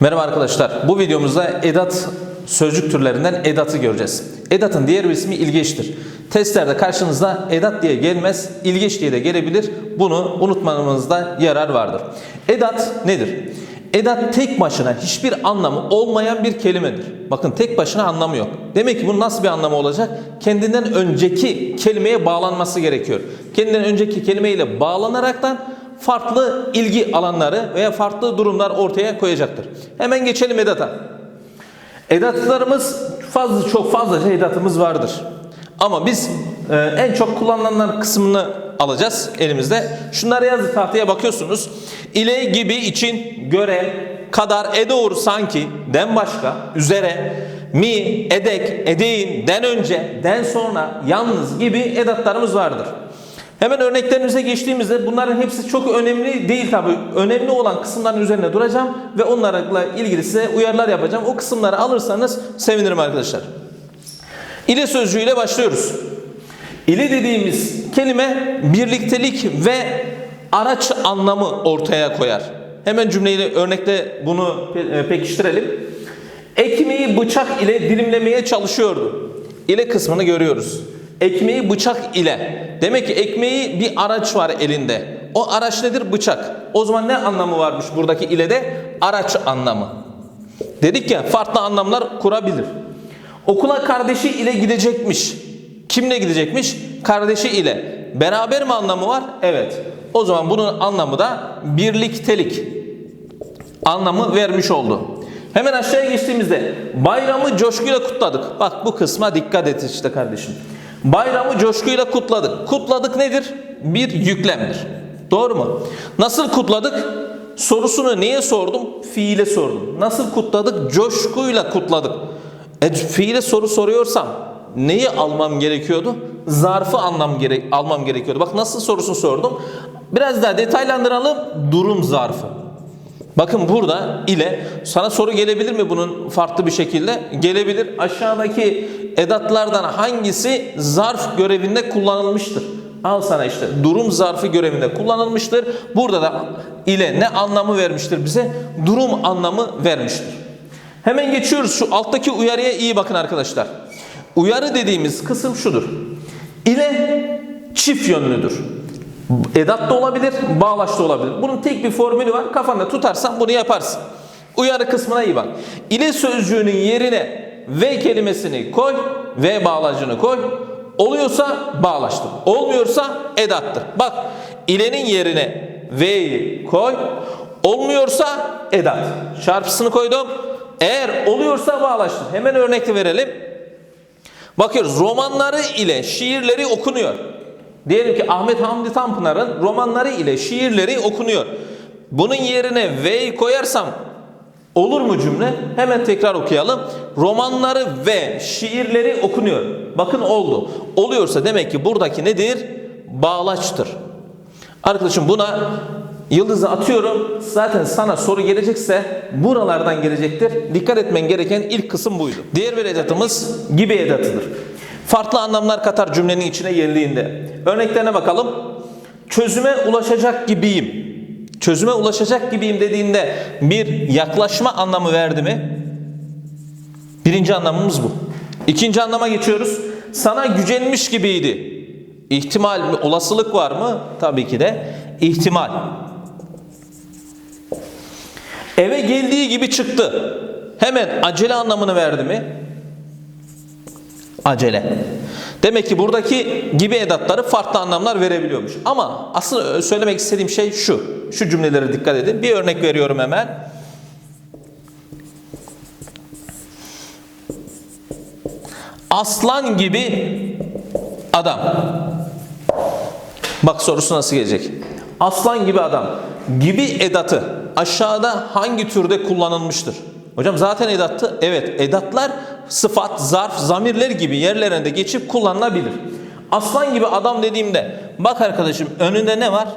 Merhaba arkadaşlar. Bu videomuzda edat sözcük türlerinden edatı göreceğiz. Edatın diğer bir ismi ilgeçtir. Testlerde karşınızda edat diye gelmez, ilgeç diye de gelebilir. Bunu unutmanızda yarar vardır. Edat nedir? Edat tek başına hiçbir anlamı olmayan bir kelimedir. Bakın tek başına anlamı yok. Demek ki bunun nasıl bir anlamı olacak? Kendinden önceki kelimeye bağlanması gerekiyor. Kendinden önceki kelimeyle bağlanaraktan farklı ilgi alanları veya farklı durumlar ortaya koyacaktır. Hemen geçelim edata. Edatlarımız fazla çok fazlaca edatımız vardır. Ama biz e, en çok kullanılanlar kısmını alacağız elimizde. Şunları yazı tahtaya bakıyorsunuz. İle gibi için göre kadar e sanki den başka üzere mi edek edeğin den önce den sonra yalnız gibi edatlarımız vardır. Hemen örneklerimize geçtiğimizde bunların hepsi çok önemli değil tabi. Önemli olan kısımların üzerine duracağım ve onlarla ilgili size uyarılar yapacağım. O kısımları alırsanız sevinirim arkadaşlar. İle sözcüğüyle başlıyoruz. İle dediğimiz kelime birliktelik ve araç anlamı ortaya koyar. Hemen cümleyle örnekle bunu e, pekiştirelim. Ekmeği bıçak ile dilimlemeye çalışıyordu. İle kısmını görüyoruz. Ekmeği bıçak ile. Demek ki ekmeği bir araç var elinde. O araç nedir? Bıçak. O zaman ne anlamı varmış buradaki ile de? Araç anlamı. Dedik ya farklı anlamlar kurabilir. Okula kardeşi ile gidecekmiş. Kimle gidecekmiş? Kardeşi ile. Beraber mi anlamı var? Evet. O zaman bunun anlamı da birliktelik anlamı vermiş oldu. Hemen aşağıya geçtiğimizde bayramı coşkuyla kutladık. Bak bu kısma dikkat et işte kardeşim. Bayramı coşkuyla kutladık. Kutladık nedir? Bir yüklemdir. Doğru mu? Nasıl kutladık? Sorusunu neye sordum? Fiile sordum. Nasıl kutladık? Coşkuyla kutladık. E, fiile soru soruyorsam neyi almam gerekiyordu? Zarfı anlam gerek almam gerekiyordu. Bak nasıl sorusunu sordum. Biraz daha detaylandıralım. Durum zarfı. Bakın burada ile sana soru gelebilir mi bunun farklı bir şekilde? Gelebilir. Aşağıdaki edatlardan hangisi zarf görevinde kullanılmıştır? Al sana işte durum zarfı görevinde kullanılmıştır. Burada da ile ne anlamı vermiştir bize? Durum anlamı vermiştir. Hemen geçiyoruz şu alttaki uyarıya iyi bakın arkadaşlar. Uyarı dediğimiz kısım şudur. İle çift yönlüdür. Edat da olabilir, bağlaç da olabilir. Bunun tek bir formülü var. Kafanda tutarsan bunu yaparsın. Uyarı kısmına iyi bak. İle sözcüğünün yerine ve kelimesini koy, ve bağlacını koy. Oluyorsa bağlaçtır. Olmuyorsa edattır. Bak ilenin yerine ve'yi koy. Olmuyorsa edat. Çarpısını koydum. Eğer oluyorsa bağlaçtır. Hemen örnek verelim. Bakıyoruz romanları ile şiirleri okunuyor. Diyelim ki Ahmet Hamdi Tanpınar'ın romanları ile şiirleri okunuyor. Bunun yerine V'yi koyarsam olur mu cümle? Hemen tekrar okuyalım. Romanları ve şiirleri okunuyor. Bakın oldu. Oluyorsa demek ki buradaki nedir? Bağlaçtır. Arkadaşım buna yıldızı atıyorum. Zaten sana soru gelecekse buralardan gelecektir. Dikkat etmen gereken ilk kısım buydu. Diğer bir edatımız gibi edatıdır. Farklı anlamlar katar cümlenin içine geldiğinde. Örneklerine bakalım. Çözüme ulaşacak gibiyim. Çözüme ulaşacak gibiyim dediğinde bir yaklaşma anlamı verdi mi? Birinci anlamımız bu. İkinci anlama geçiyoruz. Sana gücenmiş gibiydi. İhtimal mi, olasılık var mı? Tabii ki de ihtimal. Eve geldiği gibi çıktı. Hemen acele anlamını verdi mi? Acele. Demek ki buradaki gibi edatları farklı anlamlar verebiliyormuş. Ama asıl söylemek istediğim şey şu. Şu cümlelere dikkat edin. Bir örnek veriyorum hemen. Aslan gibi adam. Bak sorusu nasıl gelecek? Aslan gibi adam. Gibi edatı aşağıda hangi türde kullanılmıştır? Hocam zaten edattı. Evet edatlar sıfat, zarf, zamirler gibi yerlerinde geçip kullanılabilir. Aslan gibi adam dediğimde bak arkadaşım önünde ne var?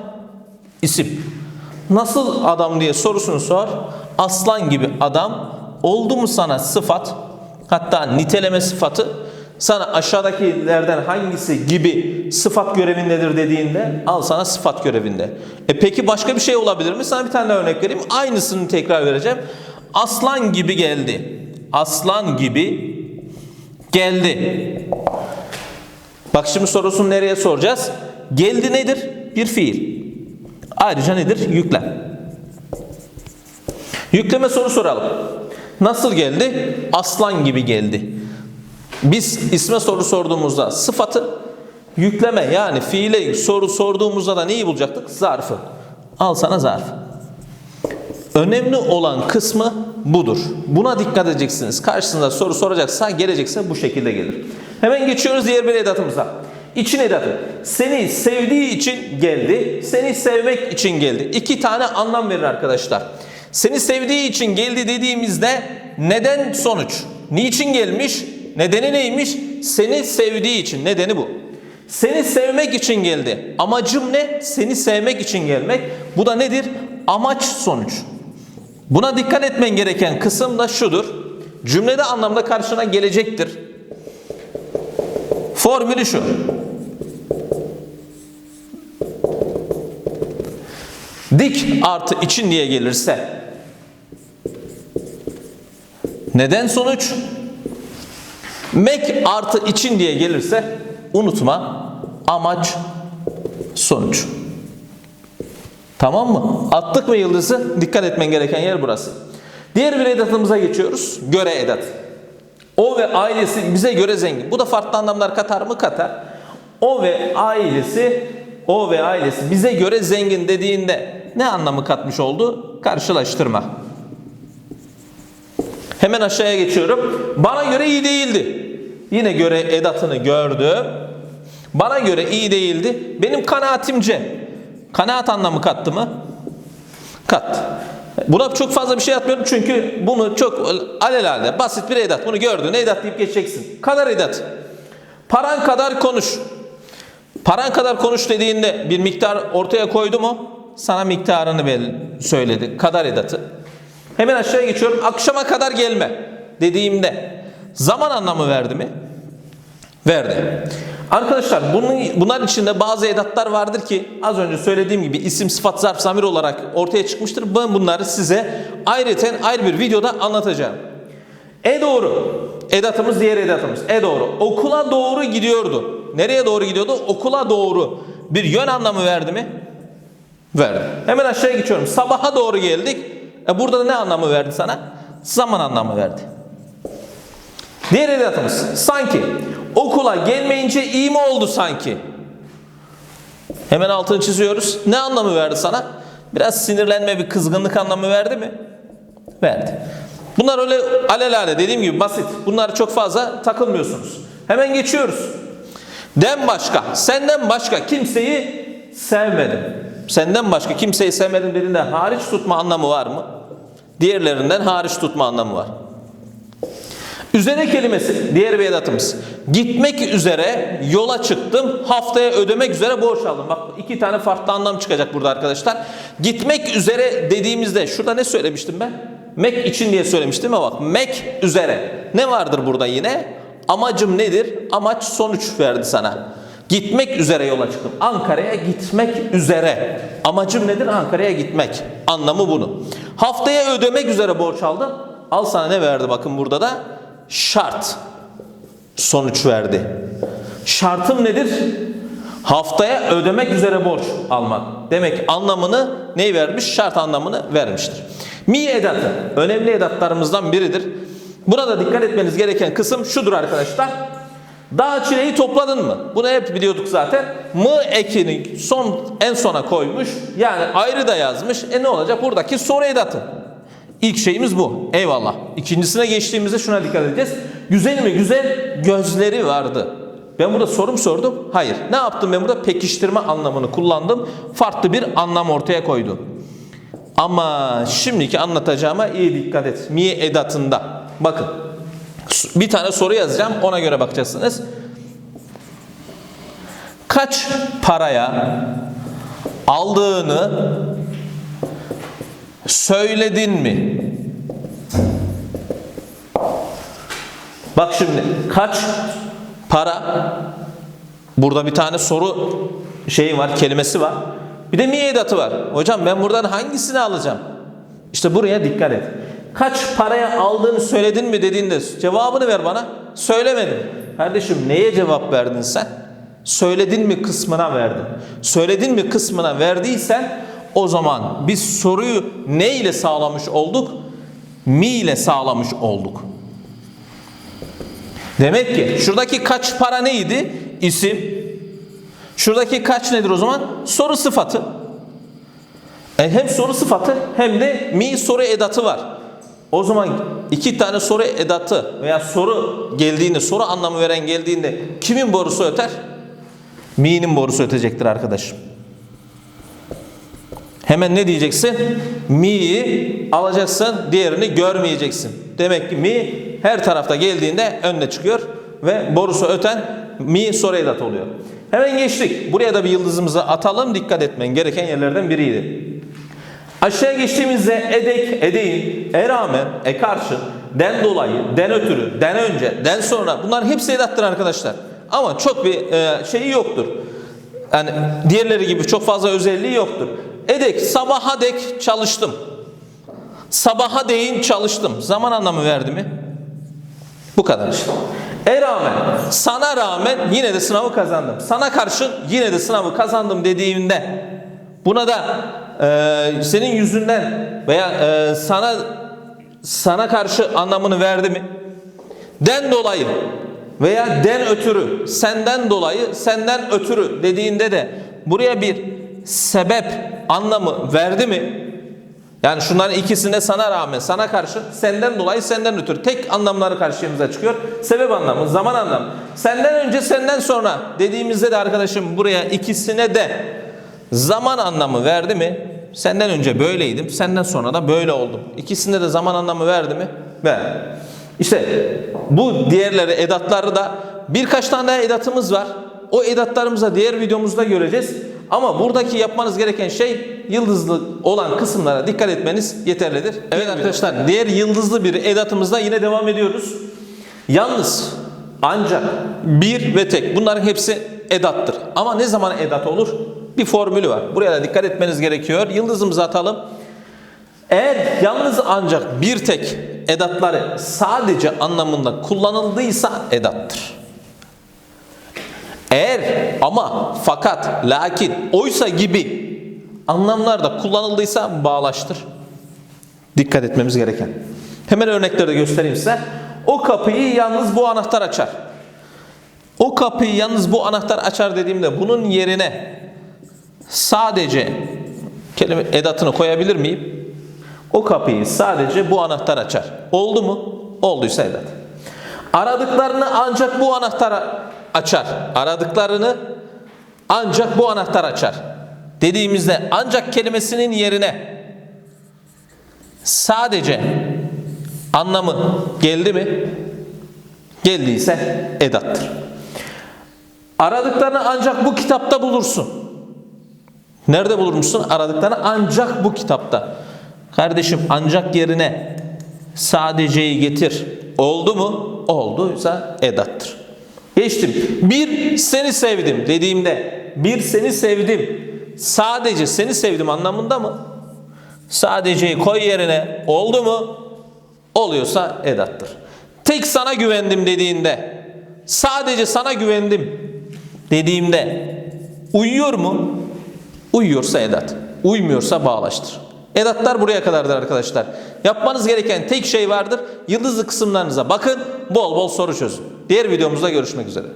İsim. Nasıl adam diye sorusunu sor. Aslan gibi adam oldu mu sana sıfat hatta niteleme sıfatı sana aşağıdakilerden hangisi gibi sıfat görevindedir dediğinde al sana sıfat görevinde. E peki başka bir şey olabilir mi? Sana bir tane örnek vereyim. Aynısını tekrar vereceğim. Aslan gibi geldi. Aslan gibi geldi. Bak şimdi sorusunu nereye soracağız? Geldi nedir? Bir fiil. Ayrıca nedir? Yüklem. Yükleme soru soralım. Nasıl geldi? Aslan gibi geldi. Biz isme soru sorduğumuzda sıfatı, yükleme yani fiile soru sorduğumuzda da neyi bulacaktık? Zarfı. Al sana zarf. Önemli olan kısmı budur. Buna dikkat edeceksiniz. Karşısında soru soracaksa, gelecekse bu şekilde gelir. Hemen geçiyoruz diğer bir edatımıza. İçin edatı. Seni sevdiği için geldi, seni sevmek için geldi. İki tane anlam verir arkadaşlar. Seni sevdiği için geldi dediğimizde neden sonuç? Niçin gelmiş? Nedeni neymiş? Seni sevdiği için. Nedeni bu. Seni sevmek için geldi. Amacım ne? Seni sevmek için gelmek. Bu da nedir? Amaç sonuç. Buna dikkat etmen gereken kısım da şudur. Cümlede anlamda karşına gelecektir. Formülü şu. Dik artı için diye gelirse neden sonuç? Mek artı için diye gelirse unutma amaç sonuç. Tamam mı? Attık mı yıldızı? Dikkat etmen gereken yer burası. Diğer bir edatımıza geçiyoruz. Göre edat. O ve ailesi bize göre zengin. Bu da farklı anlamlar katar mı? Katar. O ve ailesi o ve ailesi bize göre zengin dediğinde ne anlamı katmış oldu? Karşılaştırma. Hemen aşağıya geçiyorum. Bana göre iyi değildi. Yine göre edatını gördüm. Bana göre iyi değildi. Benim kanaatimce. Kanaat anlamı kattı mı? Kattı. Buna çok fazla bir şey atmıyorum çünkü bunu çok alelade basit bir edat. Bunu gördün edat deyip geçeceksin. Kadar edat. Paran kadar konuş. Paran kadar konuş dediğinde bir miktar ortaya koydu mu? Sana miktarını belli söyledi. Kadar edatı. Hemen aşağıya geçiyorum. Akşama kadar gelme dediğimde zaman anlamı verdi mi? Verdi. Arkadaşlar bunun, bunların içinde bazı edatlar vardır ki az önce söylediğim gibi isim, sıfat, zarf, zamir olarak ortaya çıkmıştır. Ben bunları size ayrıca ayrı bir videoda anlatacağım. E doğru. Edatımız diğer edatımız. E doğru. Okula doğru gidiyordu. Nereye doğru gidiyordu? Okula doğru. Bir yön anlamı verdi mi? Verdi. Hemen aşağıya geçiyorum. Sabaha doğru geldik. E burada da ne anlamı verdi sana? Zaman anlamı verdi. Diğer edatımız sanki okula gelmeyince iyi mi oldu sanki? Hemen altını çiziyoruz. Ne anlamı verdi sana? Biraz sinirlenme, bir kızgınlık anlamı verdi mi? Verdi. Bunlar öyle alelade dediğim gibi basit. Bunlar çok fazla takılmıyorsunuz. Hemen geçiyoruz. Den başka, senden başka kimseyi sevmedim. Senden başka kimseyi sevmedim dediğinde hariç tutma anlamı var mı? Diğerlerinden hariç tutma anlamı var. Üzere kelimesi diğer bir edatımız. Gitmek üzere yola çıktım. Haftaya ödemek üzere borç aldım. Bak iki tane farklı anlam çıkacak burada arkadaşlar. Gitmek üzere dediğimizde şurada ne söylemiştim ben? Mek için diye söylemiştim ama bak mek üzere. Ne vardır burada yine? Amacım nedir? Amaç sonuç verdi sana. Gitmek üzere yola çıktım. Ankara'ya gitmek üzere. Amacım nedir? Ankara'ya gitmek. Anlamı bunu. Haftaya ödemek üzere borç aldım. Al sana ne verdi bakın burada da? Şart. Sonuç verdi. Şartım nedir? Haftaya ödemek üzere borç almak. Demek anlamını neyi vermiş? Şart anlamını vermiştir. Mi edatı önemli edatlarımızdan biridir. Burada dikkat etmeniz gereken kısım şudur arkadaşlar. Dağ çileği topladın mı? Bunu hep biliyorduk zaten. Mı ekini son en sona koymuş. Yani ayrı da yazmış. E ne olacak? Buradaki soru edatı. İlk şeyimiz bu. Eyvallah. İkincisine geçtiğimizde şuna dikkat edeceğiz. Güzel mi? Güzel gözleri vardı. Ben burada sorum sordum. Hayır. Ne yaptım ben burada? Pekiştirme anlamını kullandım. Farklı bir anlam ortaya koydu. Ama şimdiki anlatacağıma iyi dikkat et. Mi edatında. Bakın. Bir tane soru yazacağım. Ona göre bakacaksınız. Kaç paraya aldığını söyledin mi? Bak şimdi kaç para burada bir tane soru şeyi var kelimesi var. Bir de mi edatı var. Hocam ben buradan hangisini alacağım? İşte buraya dikkat et. Kaç paraya aldığını söyledin mi dediğinde cevabını ver bana. Söylemedim. Kardeşim neye cevap verdin sen? Söyledin mi kısmına verdin. Söyledin mi kısmına verdiysen o zaman biz soruyu ne ile sağlamış olduk? Mi ile sağlamış olduk. Demek ki şuradaki kaç para neydi? İsim. Şuradaki kaç nedir o zaman? Soru sıfatı. E hem soru sıfatı hem de mi soru edatı var. O zaman iki tane soru edatı veya soru geldiğinde, soru anlamı veren geldiğinde kimin borusu öter? Mi'nin borusu ötecektir arkadaşım. Hemen ne diyeceksin? Mi'yi alacaksın, diğerini görmeyeceksin. Demek ki mi her tarafta geldiğinde önüne çıkıyor ve borusu öten mi soru edatı oluyor. Hemen geçtik. Buraya da bir yıldızımızı atalım. Dikkat etmen gereken yerlerden biriydi. Aşağıya geçtiğimizde edek, edeğin, e rağmen, e karşı, den dolayı, den ötürü, den önce, den sonra bunların hepsi edattır arkadaşlar. Ama çok bir e, şeyi yoktur. Yani diğerleri gibi çok fazla özelliği yoktur. Edek, sabaha dek çalıştım. Sabaha değin çalıştım. Zaman anlamı verdi mi? Bu kadar işte. E rağmen, sana rağmen yine de sınavı kazandım. Sana karşı yine de sınavı kazandım dediğimde buna da e, senin yüzünden veya e, sana sana karşı anlamını verdi mi? Den dolayı veya den ötürü, senden dolayı, senden ötürü dediğinde de buraya bir sebep anlamı verdi mi? Yani şunların ikisinde sana rağmen, sana karşı, senden dolayı, senden ötürü. Tek anlamları karşımıza çıkıyor. Sebep anlamı, zaman anlamı. Senden önce, senden sonra dediğimizde de arkadaşım buraya ikisine de zaman anlamı verdi mi? Senden önce böyleydim, senden sonra da böyle oldum. İkisinde de zaman anlamı verdi mi? Verdi. İşte bu diğerleri edatları da birkaç tane daha edatımız var. O edatlarımıza diğer videomuzda göreceğiz. Ama buradaki yapmanız gereken şey yıldızlı olan kısımlara dikkat etmeniz yeterlidir. Evet arkadaşlar diğer yıldızlı bir edatımızda yine devam ediyoruz. Yalnız ancak bir ve tek bunların hepsi edattır. Ama ne zaman edat olur? Bir formülü var. Buraya da dikkat etmeniz gerekiyor. Yıldızımızı atalım. Eğer yalnız ancak bir tek edatları sadece anlamında kullanıldıysa edattır. Eğer ama fakat lakin oysa gibi anlamlarda kullanıldıysa bağlaştır. Dikkat etmemiz gereken. Hemen örnekleri de göstereyim size. O kapıyı yalnız bu anahtar açar. O kapıyı yalnız bu anahtar açar dediğimde bunun yerine sadece kelime edatını koyabilir miyim? O kapıyı sadece bu anahtar açar. Oldu mu? Olduysa edat. Aradıklarını ancak bu anahtar açar. Aradıklarını ancak bu anahtar açar. Dediğimizde ancak kelimesinin yerine sadece anlamı geldi mi? Geldiyse edattır. Aradıklarını ancak bu kitapta bulursun. Nerede bulurmuşsun? Aradıklarını ancak bu kitapta. Kardeşim ancak yerine sadeceyi getir. Oldu mu? Olduysa edattır. Geçtim. Bir seni sevdim dediğimde bir seni sevdim. Sadece seni sevdim anlamında mı? Sadeceyi koy yerine oldu mu? Oluyorsa edattır. Tek sana güvendim dediğinde sadece sana güvendim dediğimde uyuyor mu? Uyuyorsa edat. Uymuyorsa bağlaştır. Edatlar buraya kadardır arkadaşlar. Yapmanız gereken tek şey vardır. Yıldızlı kısımlarınıza bakın. Bol bol soru çözün. Diğer videomuzda görüşmek üzere.